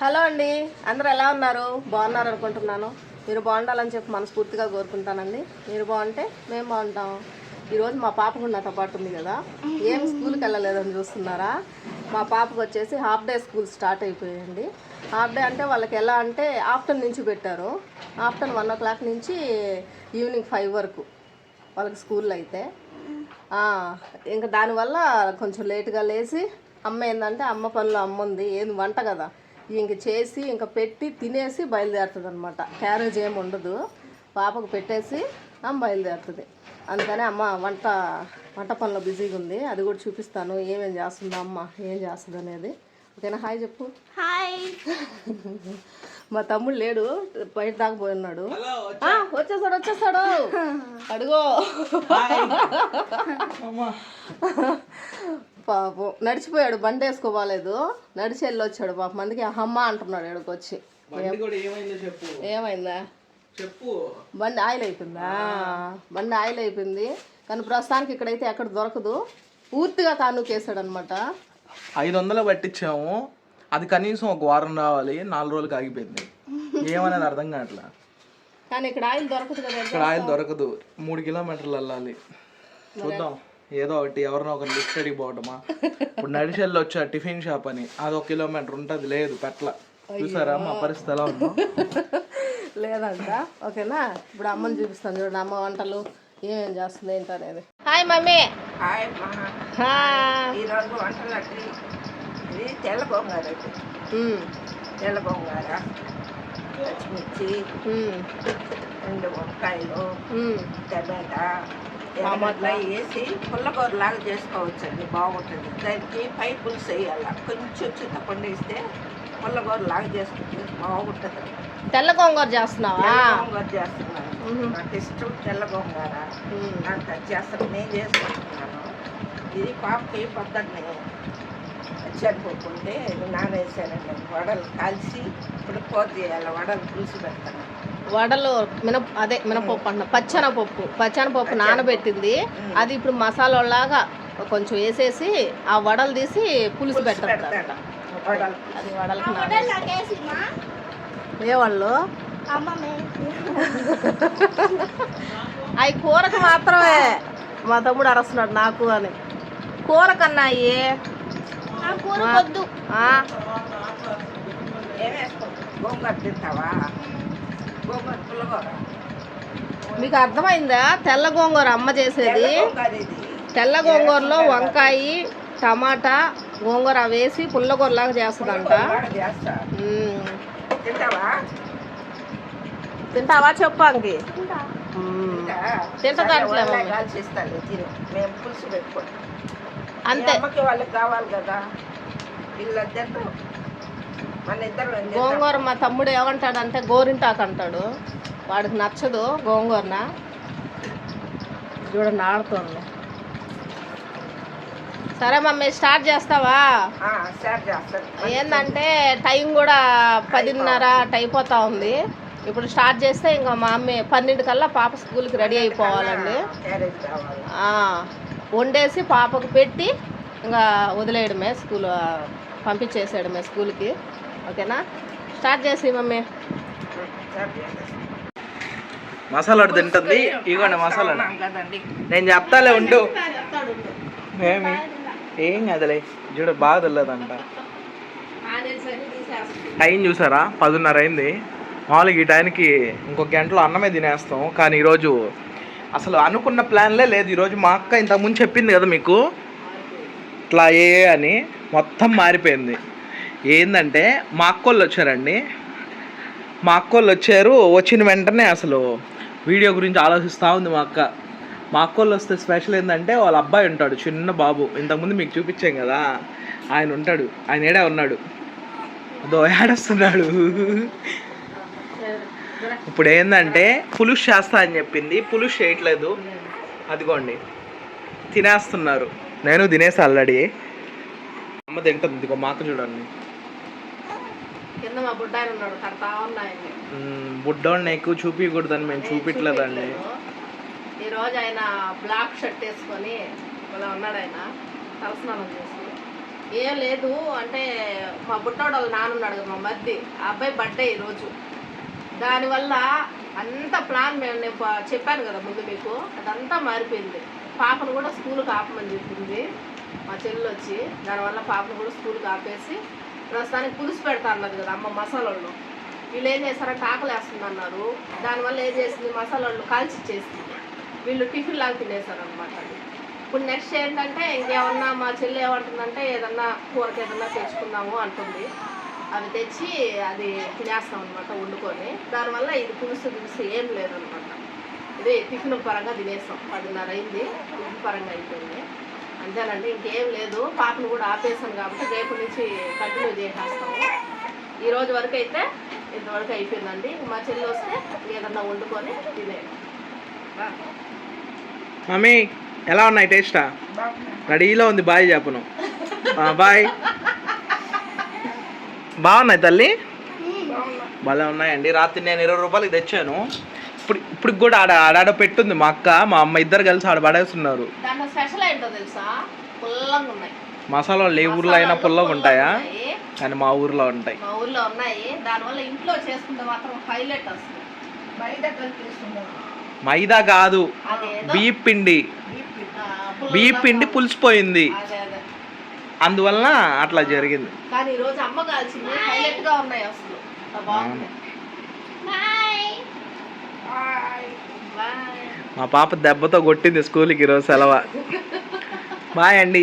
Hello అండి. అందరూ ఎలా ఉన్నారు? బాగున్నారు అనుకుంటున్నాను. మీరు బాగుండాలని చెప్పి మనస్ఫూర్తిగా కోరుకుంటానండి. మీరు బాగుంటే మేము బాగుంటాం. ఈరోజు మా పాపకు నాతో పాటు ఉంది కదా. ఏం స్కూల్కి వెళ్ళలేదని చూస్తున్నారా? మా పాపకు వచ్చేసి హాఫ్ డే స్కూల్ స్టార్ట్ అయిపోయాయండి హాఫ్ డే అంటే వాళ్ళకి ఎలా అంటే ఆఫ్టర్నూన్ నుంచి పెట్టారు. ఆఫ్టర్నూన్ వన్ ఓ క్లాక్ నుంచి ఈవినింగ్ ఫైవ్ వరకు వాళ్ళకి స్కూల్లో అయితే. ఇంకా దానివల్ల కొంచెం లేటుగా లేచి అమ్మ ఏంటంటే అమ్మ పనులు అమ్మ ఉంది ఏంది వంట కదా. ఇంక చేసి ఇంకా పెట్టి తినేసి బయలుదేరుతుంది అనమాట క్యారేజ్ ఏమి ఉండదు. పాపకు పెట్టేసి అమ్మ బయలుదేరుతుంది. అందుకని అమ్మ వంట వంట పనిలో బిజీగా ఉంది. అది కూడా చూపిస్తాను. ఏమేం చేస్తుందో అమ్మ ఏం చేస్తుంది అనేది. ఓకేనా? హాయ్ చెప్పు. హాయ్. మా తమ్ముడు లేడు. బయట దాకా పోయి ఉన్నాడు. ఆ, వచ్చేసాడు వచ్చేసాడు. అడుగో. పాపం. నడిచిపోయాడు బండి వేసుకోవాలేదు. నడిచి వెళ్ళి వచ్చాడు పాపం. అందుకే అమ్మ అంటున్నాడు ఎక్కడికి వచ్చి. బండి కూడా ఏమైందో చెప్పు. ఏమైందా? చెప్పు. బండి ఆయిల్ అయిపోయిందా? బండి ఆయిల్ అయిపోయింది. కానీ ప్రస్తుతానికి ఇక్కడైతే ఎక్కడ దొరకదు. పూర్తిగా కానుకేసాడు అనమాట ఐదు వందలు పట్టించాము. అది కనీసం ఒక వారం రావాలి నాలుగు రోజులకి ఆగిపోయింది. ఏమనేది అర్థం కావట్లా? కానీ ఇక్కడ ఆయిల్ దొరకదు కదా ఇక్కడ ఆయిల్ దొరకదు. మూడు కిలోమీటర్లు వెళ్ళాలి చూద్దాం. ఏదో ఒకటి ఎవరినో ఒకరిని లిఫ్ట్ అడిగి పోవటమా? ఇప్పుడు నడిచెల్లి వచ్చా టిఫిన్ షాప్ అని. అది ఒక కిలోమీటర్ ఉంటుంది లేదు పెట్ల చూసారా మా పరిస్థితి ఎలా ఉందో? లేదంట. ఓకేనా? ఇప్పుడు అమ్మని చూపిస్తాను చూడండి అమ్మ వంటలు ఏమేం చేస్తుంది ఏంటి అనేది. Hi mummy. హాయ్ ఈరోజు వంటలకి ఇది తెల్ల గోంగూర తెల్ల గోంగూర పచ్చిమిర్చి రెండు వంకాయలు. టమాటా టమాటా వేసి పుల్లకూరలాగా చేసుకోవచ్చండి. బాగుంటుంది. దానికి పై పులుసు వేయాలి. కొంచెం చింతపండు వేస్తే పుల్లకూరలాగా చేసుకుంటే బాగుంటుంది. తెల్ల గోంగూర చేస్తున్నావా? గోంగూర చేస్తున్నాను. నాకు ఇష్టం తెల్ల గోంగూర. అది చేస్తాను నేను చేసుకుంటున్నాను. ఇది పాపకి పొద్దున్నే చనిపోకుంటే నానేసానండి వడలు కాల్చి ఇప్పుడు కూర చేయాలి. వడలు పులుసు పెడతాను. వడలు మినప అదే మినపప్పు అంటున్నా పచ్చనపప్పు పచ్చనపప్పు నానబెట్టింది. అది ఇప్పుడు మసాలాలాగా కొంచెం వేసేసి ఆ వడలు తీసి పులుసు పెట్టారు వడలు. అది వడలకు నానేసి. ఏ వాళ్ళు అమ్మ అవి కూరకు మాత్రమే. మా తమ్ముడు అరస్తున్నాడు నాకు అని. కూర కన్నా అయ్యి కూర వద్దు ఆ, ఏమేసుకుంటావు గోంగూర తింటావా గోంగూర పుల్లగూర మీకు అర్థమైందా? తెల్ల గోంగూర అమ్మ చేసేది. తెల్ల గోంగూరలో వంకాయ టమాటా గోంగూర వేసి పుల్లగూరలాగా చేస్తుందంట. తింటావా? తింటావా? చెప్పు అంకి. అంతే. వాళ్ళకి కావాలి కదా. గోంగూర మా తమ్ముడు ఏమంటాడంటే గోరింటాకు అంటాడు వాడికి నచ్చదు గోంగూరన. చూడండి ఆడుతుంది సరే మమ్మీ స్టార్ట్ చేస్తావా? ఏంటంటే టైం కూడా పదిన్నర అయిపోతా ఉంది. ఇప్పుడు స్టార్ట్ చేస్తే ఇంకా మా అమ్మ పన్నెండు కల్లా పాప స్కూల్కి రెడీ అయిపోవాలండి. వండేసి పాపకు పెట్టి ఇంకా వదిలేయడమే స్కూల్ పంపించేసేయడమే స్కూల్కి. ఓకేనా? స్టార్ట్ చేసి మమ్మీ. మసాలా తింటుంది. ఇగోండి మసాలా నేను చెప్తాలే ఉండు. మేమి ఏం కదలే. చూడ బాగా తెలియదంట టైం చూసారా? పదిన్నర అయింది. మామూలుగా ఈ టైంకి ఇంకొక గంటలో అన్నమే తినేస్తాం. కానీ ఈరోజు అసలు అనుకున్న ప్లాన్లే లేదు. ఈరోజు మా అక్క ఇంతకుముందు చెప్పింది కదా మీకు? ఇట్లా ఏ అని. మొత్తం మారిపోయింది. ఏంటంటే మా అక్కోళ్ళు వచ్చారండి. మా అక్కోళ్ళు వచ్చారు వచ్చిన వెంటనే అసలు వీడియో గురించి ఆలోచిస్తూ ఉంది మా అక్క. మా అక్కోళ్ళు వస్తే స్పెషల్ ఏంటంటే వాళ్ళ అబ్బాయి ఉంటాడు చిన్న బాబు. ఇంతకుముందు మీకు చూపించాం కదా ఆయన ఉంటాడు ఆయన ఏడా ఉన్నాడు. అదో ఏడొస్తున్నాడు. ఇప్పుడు ఏంటంటే పులుష్ చేస్తా అని చెప్పింది. పులుష్ చేయట్లేదు. అదిగోండి. తినేస్తున్నారు. నేను తినేసి ఆల్రెడీ. అమ్మ తింటుంది ఇదిగో మా అక్క చూడండి. కింద మా బుడ్డాయన ఉన్నాడు కడతా ఉన్నాయండి మ్మ్, బుడ్డోడిని ఎక్కువ చూపించకూడదని మేము చూపించలేదండి ఈరోజు ఆయన బ్లాక్ షర్ట్ వేసుకొని ఇలా ఉన్నాడు ఆయన తలస్నానం చేసి. ఏం లేదు అంటే మా బుట్టోడు వాళ్ళ నాన్న ఉన్నాడు కదా మా మధ్య ఆ అబ్బాయి బర్త్డే ఈరోజు దానివల్ల అంత ప్లాన్ మేము నేను చెప్పాను కదా ముందు మీకు అదంతా మారిపోయింది. పాపను కూడా స్కూల్కి ఆపమని చెప్పింది మా చెల్లి వచ్చి దానివల్ల పాపను కూడా స్కూల్కి ఆపేసి ప్రస్తుతానికి పులుసు పెడతా అన్నది కదా అమ్మ మసాలాళ్ళు వీళ్ళు ఏం చేస్తారంటే ఆకలి వేస్తుంది అన్నారు. దానివల్ల ఏం చేసింది మసాలాళ్ళు కాల్చిచ్చేసింది వీళ్ళు టిఫిన్ లాగా తినేశారు అనమాట ఇప్పుడు నెక్స్ట్ ఏంటంటే ఇంకేమన్నా మా చెల్లి ఏమంటుందంటే ఏదన్నా కూరకి ఏదన్నా తెచ్చుకుందాము అంటుంది. అవి తెచ్చి అది తినేస్తాం అనమాట వండుకొని. దానివల్ల ఇది పులుసు పులుసు ఏం లేదనమాట ఇది టిఫిన్ పరంగా తినేస్తాం. పదిన్నర అయింది. టిఫిన్ పరంగా అయిపోయింది. అంతేనండి ఇంకేం లేదు. పాపను కూడా ఆపేసాను కాబట్టి రేపు నుంచి కంటిన్యూ చేసేస్తాము. ఈ రోజు వరకు అయితే ఇంతవరకు అయిపోయిందండి. మా చెల్లి వస్తే ఏదన్నా వండుకొని తినేది మమ్మీ ఎలా ఉన్నాయి టేస్టా రెడీలో ఉంది బాయ్ చెప్పను. బాయ్. బాగున్నాయి తల్లి? భలే ఉన్నాయండి. రాత్రి నేను ఇరవై రూపాయలకి తెచ్చాను. ఇప్పుడు ఇప్పుడు కూడా ఆడ ఆడాడ పెట్టుంది. మా అక్క మా అమ్మ ఇద్దరు కలిసి ఆడ పడేస్తున్నారు. దాంట్లో స్పెషల్ ఏంటో తెలుసా? పుల్లంగా ఉన్నాయి. మసాలాలు ఏ ఊర్లో అయినా పుల్లగా ఉంటాయా. కానీ మా ఊర్లో ఉంటాయి. మా ఊర్లో ఉన్నాయి. దానివల్ల ఇంట్లో చేసుకుంటే మాత్రం హైలైట్ వస్తుంది బయట కలిపిస్తున్నాం మైదా కాదు. బియ్య పిండి. బియ్య పిండి. పులిసిపోయింది. అదే అదే. అందువలన అట్లా జరిగింది. కానీ ఈ రోజు అమ్మ కాల్చింది. హైలైట్గా ఉన్నాయి అసలు. బాగుంది మా పాప దెబ్బతో కొట్టింది స్కూల్కి ఈరోజు సెలవు. బాయ్ అండి.